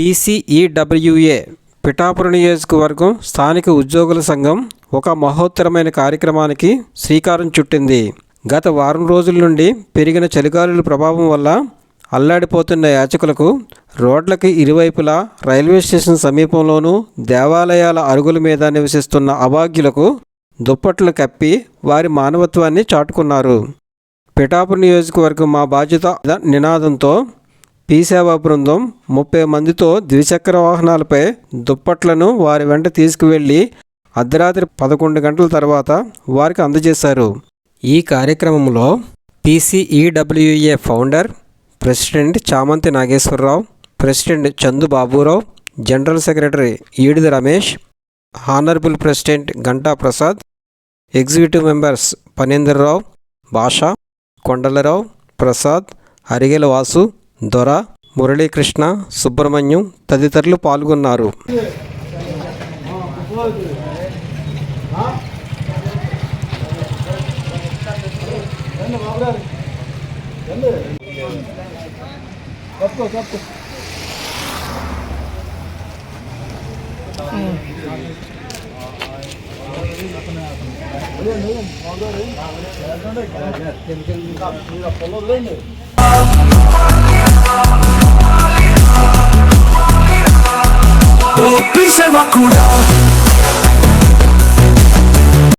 పీసీఈడబ్ల్యూఏ పిఠాపురం నియోజకవర్గం స్థానిక ఉద్యోగుల సంఘం ఒక మహోత్తరమైన కార్యక్రమానికి శ్రీకారం చుట్టింది. గత వారం రోజుల నుండి పెరిగిన చలిగాలుల ప్రభావం వల్ల అల్లాడిపోతున్న యాచకులకు రోడ్లకి ఇరువైపులా రైల్వే స్టేషన్ సమీపంలోనూ దేవాలయాల అరుగుల మీద నివసిస్తున్న అభాగ్యులకు దుప్పట్లు కప్పి వారి మానవత్వాన్ని చాటుకున్నారు. పిఠాపురం నియోజకవర్గం మా బాధ్యత నినాదంతో పీ సేవా బృందం ముప్పై మందితో ద్విచక్ర వాహనాలపై దుప్పట్లను వారి వెంట తీసుకువెళ్ళి అర్ధరాత్రి పదకొండు గంటల తర్వాత వారికి అందజేశారు. ఈ కార్యక్రమంలో PCEWA founder president Chamanthi Nageswararao president Chandu Baburao general secretary Edida Ramesh honourable president Ganta Prasad executive members Panendarrao Basha Kondalarao Prasad హరిగెల Vasu దొర మురళీకృష్ణ సుబ్రహ్మణ్యం తదితరులు పాల్గొన్నారు. Oh, pisze makura.